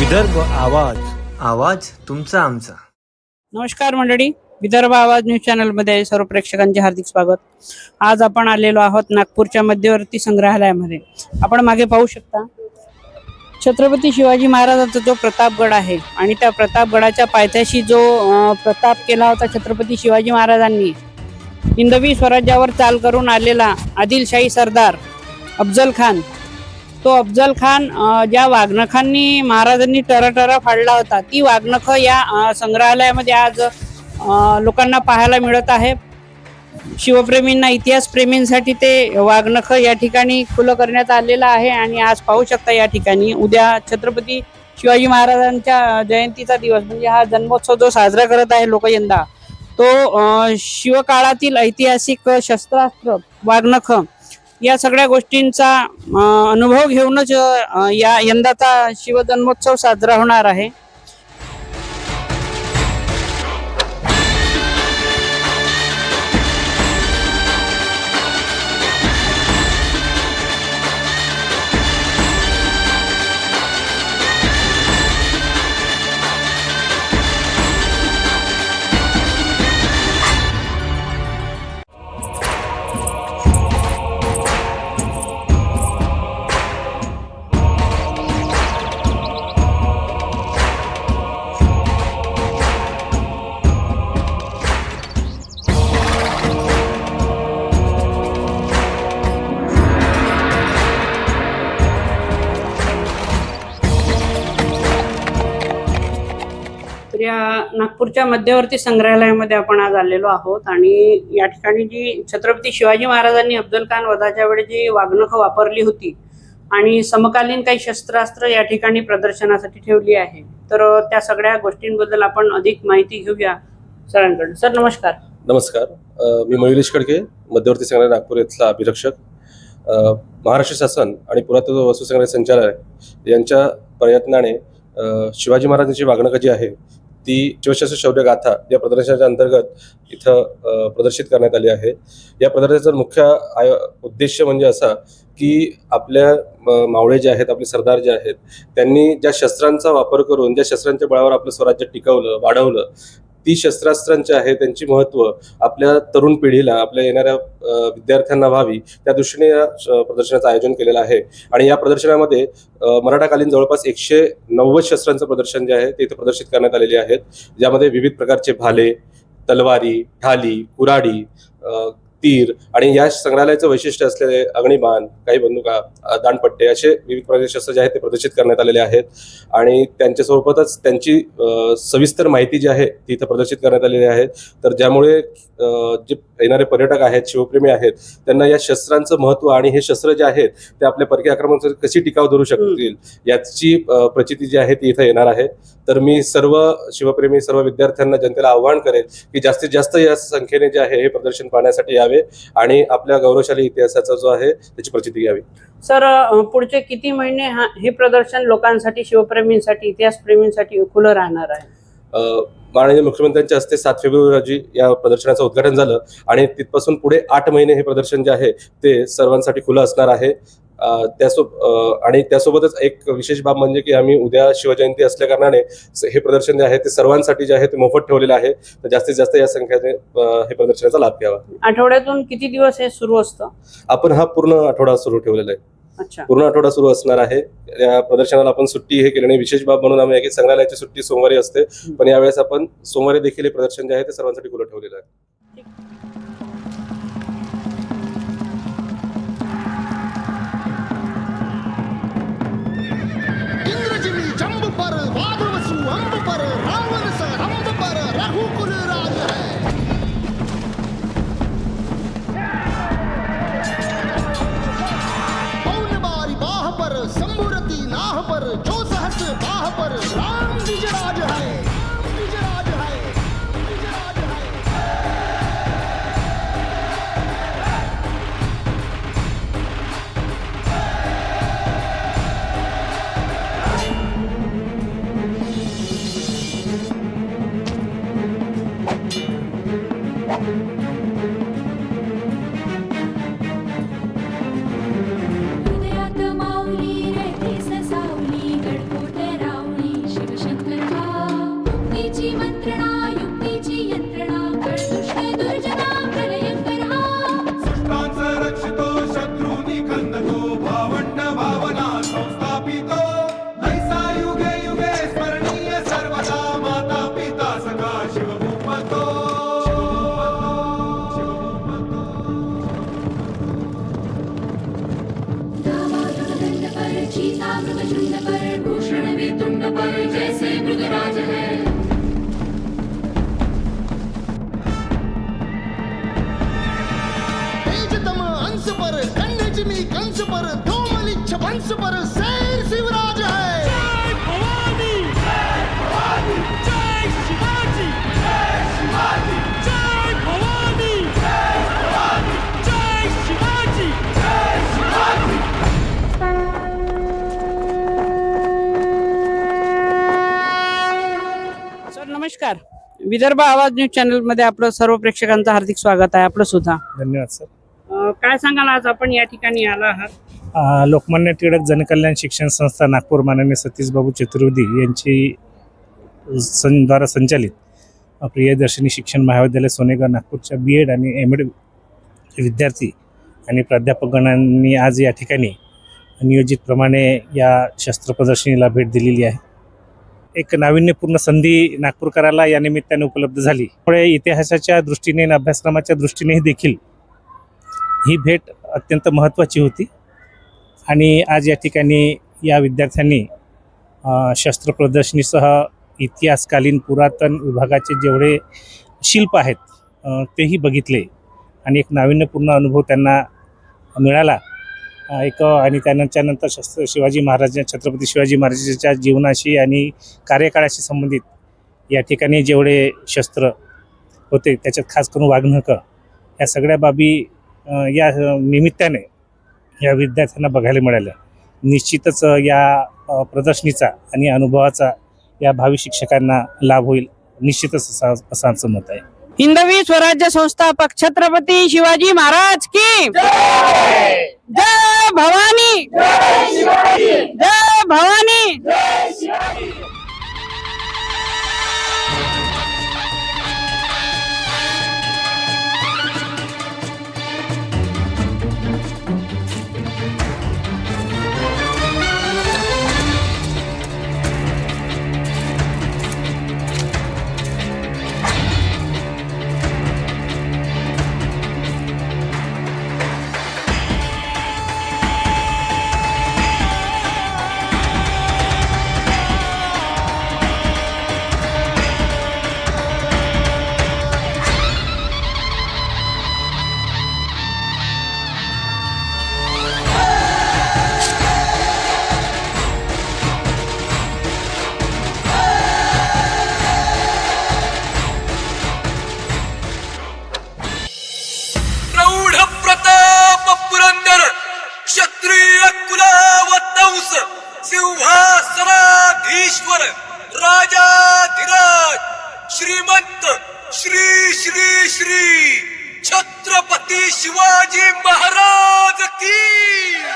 विदर्भ आवाज आवाज तुमचा आमचा. नमस्कार मंडळी विदर्भ आवाज न्यूज चॅनलमध्ये सर्व प्रेक्षकांचे हार्दिक स्वागत. आज आपण आलेलो आहोत नागपूरच्या मध्यवर्ती संग्रहालयामध्ये. आपण मागे पाहू शकता छत्रपती शिवाजी महाराजांचा जो प्रतापगड आहे आणि त्या प्रतापगडाच्या पायथ्याशी जो प्रताप केला होता छत्रपती शिवाजी महाराजांनी हिंदवी स्वराज्यावर चाल करून आलेला आदिलशाही सरदार अफजल खान तो अफजल खान ज्या वाघनखांनी महाराजांनी टराटरा फाडला होता ती वाघनख या संग्रहालयामध्ये आज लोकांना पाहायला मिळत आहे. शिवप्रेमींना इतिहासप्रेमींसाठी ते वाघनख या ठिकाणी खुलं करण्यात आलेलं आहे आणि आज पाहू शकता या ठिकाणी. उद्या छत्रपती शिवाजी महाराजांच्या जयंतीचा दिवस म्हणजे हा जन्मोत्सव जो साजरा करत आहे लोक यंदा तो शिवकाळातील ऐतिहासिक शस्त्रास्त्र वाघनखं या सगळ्या गोष्टींचा अनुभव घेऊनच या यंदाचा शिवजन्मोत्सव साजरा होणार आहे. नागपूरच्या मध्यवर्ती संग्रहालयामध्ये आपण आज आलेलो आहोत. आणि या ठिकाणी जी छत्रपती शिवाजी महाराजांनी अफजल खान वधाच्या वेळी जी वागणूक वापरली होती आणि समकालीन काही शस्त्रास्त्र या ठिकाणी प्रदर्शनासाठी ठेवली आहे तर त्या सगळ्या गोष्टींबद्दल आपण अधिक माहिती घेऊया सरांकडून. सर नमस्कार. नमस्कार. मी मयुरेश खडके मध्यवर्ती संग्रहालय नागपूर येथला अभिरक्षक. महाराष्ट्र शासन आणि पुरातत्व वस्तू संग्रहालय संचालय यांच्या प्रयत्नाने शिवाजी महाराजांची वागणूक जी आहे ती शिवशास्त्र शौर्य गाथा या प्रदर्शनाच्या अंतर्गत इथं प्रदर्शित करण्यात आली आहे. या प्रदर्शनाचा मुख्य आय उद्देश म्हणजे असा की आपल्या मावळे जे आहेत आपले सरदार जे आहेत त्यांनी ज्या शस्त्रांचा वापर करून ज्या शस्त्रांच्या बळावर आपलं स्वराज्य टिकवलं वाढवलं ती शस्त्रास्त्रांची आहे त्यांची महत्त्व आपल्या तरुण पिढीला आपल्या येणाऱ्या विद्यार्थ्यांना व्हावी त्या दृष्टीने या श- प्रदर्शनाचं आयोजन केलेलं आहे. आणि या प्रदर्शनामध्ये मराठाकालीन जवळपास एकशे नव्वद शस्त्रांचं प्रदर्शन जे आहे ते इथे प्रदर्शित करण्यात आलेले आहेत. ज्यामध्ये विविध प्रकारचे भाले तलवारी ढाली कुराडी तीर आणि या संग्रहालयाचं वैशिष्ट्य असलेले अग्निबाण काही बंदुका अ, दांडपट्टे असे विविध प्रकारचे शस्त्र जे आहेत ते प्रदर्शित करण्यात आलेले आहेत. आणि त्यांच्यासोबतच त्यांची अ, सविस्तर माहिती जी आहे ती इथं प्रदर्शित करण्यात आलेली आहे. तर ज्यामुळे जे येणारे पर्यटक आहेत शिवप्रेमी आहेत त्यांना या शस्त्रांचं महत्त्व आणि हे शस्त्र जे आहेत ते आपल्या परकीय आक्रमण कशी टिकाव धरू शकतील याची प्रचिती जी आहे ती इथं येणार आहे. तर मी सर्व शिवप्रेमी सर्व विद्यार्थ्यांना जनतेला आव्हान करेल की जास्तीत जास्त या संख्येने जे आहे हे प्रदर्शन पाहण्यासाठी यावे आणि आपल्या गौरवशाली इतिहासाचा जो आहे त्याची प्रचिती घ्यावी. सर पुढचे किती महिने हा हे प्रदर्शन लोकांसाठी शिवप्रेमींसाठी इतिहासप्रेमींसाठी खुलं राहणार आहे? माननीय मुख्यमंत्र्यांच्या हस्ते सात फेब्रुवारी रोजी या प्रदर्शनाचं उद्घाटन झालं आणि तिथपासून पुढे आठ महिने हे प्रदर्शन जे आहे ते सर्वांसाठी खुलं असणार आहे. त्यासो आणि त्यासोबतच एक विशेष बाब म्हणजे की आम्ही उद्या शिवजयंती असल्या कारणाने हे प्रदर्शन जे आहे ते सर्वांसाठी जे आहे ते मोफत ठेवलेलं आहे. तर जास्तीत जास्त या संख्येने हे प्रदर्शनाचा लाभ घ्यावा. आठवड्यातून किती दिवस हे सुरू असतं? आपण हा पूर्ण आठवडा सुरू ठेवलेला आहे. पूर्ण आठवडा सुरू असणार आहे. या प्रदर्शनाला आपण सुट्टी हे केल्याने विशेष बाब म्हणून आम्ही संग्रहालयाची सुट्टी सोमवारी असते. पण यावेळेस आपण सोमवारी देखील हे प्रदर्शन जे आहे ते सर्वांसाठी खुलं ठेवलेलं आहे. पर चीता पर भूषण भी पर जैसे मृगराज है तेजतम अंश पर कंस पर धूमलिच्छ वंश पर शेर शिवराज है विदर्भ आवाज न्यूज चॅनलमध्ये आपलं सर्व प्रेक्षकांचं हार्दिक स्वागत आहे. आपलं सुद्धा. धन्यवाद सर. अं, काय सांगाल आज आपण? या ठिकाणी आला आहात. लोकमान्य टिळक जनकल्याण शिक्षण संस्था नागपूर माननीय सतीश बाबू चतुर्वेदी यांची सं द्वारा संचालित अ, प्रियदर्शनी शिक्षण महाविद्यालय सोनेगाव नागपूरच्या बी एड आणि एम एड विद्यार्थी आणि प्राध्यापकगणांनी आज या ठिकाणी नियोजितप्रमाणे या शस्त्र प्रदर्शनीला भेट दिलेली आहे. एक नाविन्यपूर्ण संधी नागपूरकराला या निमित्ताने उपलब्ध झाली. त्यामुळे इतिहासाच्या दृष्टीने आणि अभ्यासक्रमाच्या दृष्टीनेही देखील ही भेट अत्यंत महत्त्वाची होती. आणि आज या ठिकाणी या विद्यार्थ्यांनी शस्त्र प्रदर्शनीसह इतिहासकालीन पुरातन विभागाचे जेवढे शिल्प आहेत तेही बघितले. आणि एक नाविन्यपूर्ण अनुभव त्यांना मिळाला. एक आणि त्यानंतर शस्त्र शिवाजी महाराज छत्रपती शिवाजी महाराजांच्या जीवनाशी आणि कार्यकाळाशी संबंधित या ठिकाणी जेवढे शस्त्र होते त्याच्यात खास करून वाघनकं या सगळ्या बाबी या निमित्ताने या विद्यार्थ्यांना बघायला मिळालं निश्चितच या प्रदर्शनीचा आणि अनुभवाचा या भावी शिक्षकांना लाभ होईल निश्चितच असा असं आमचं मत आहे. हिंदवी स्वराज्य संस्थापक छत्रपती शिवाजी महाराज की जय भवानी। जय भवानी। कुलावतंस सिंहासनाधीश्वर राजाधिराज श्रीमंत श्री श्री श्री छत्रपती शिवाजी महाराज की!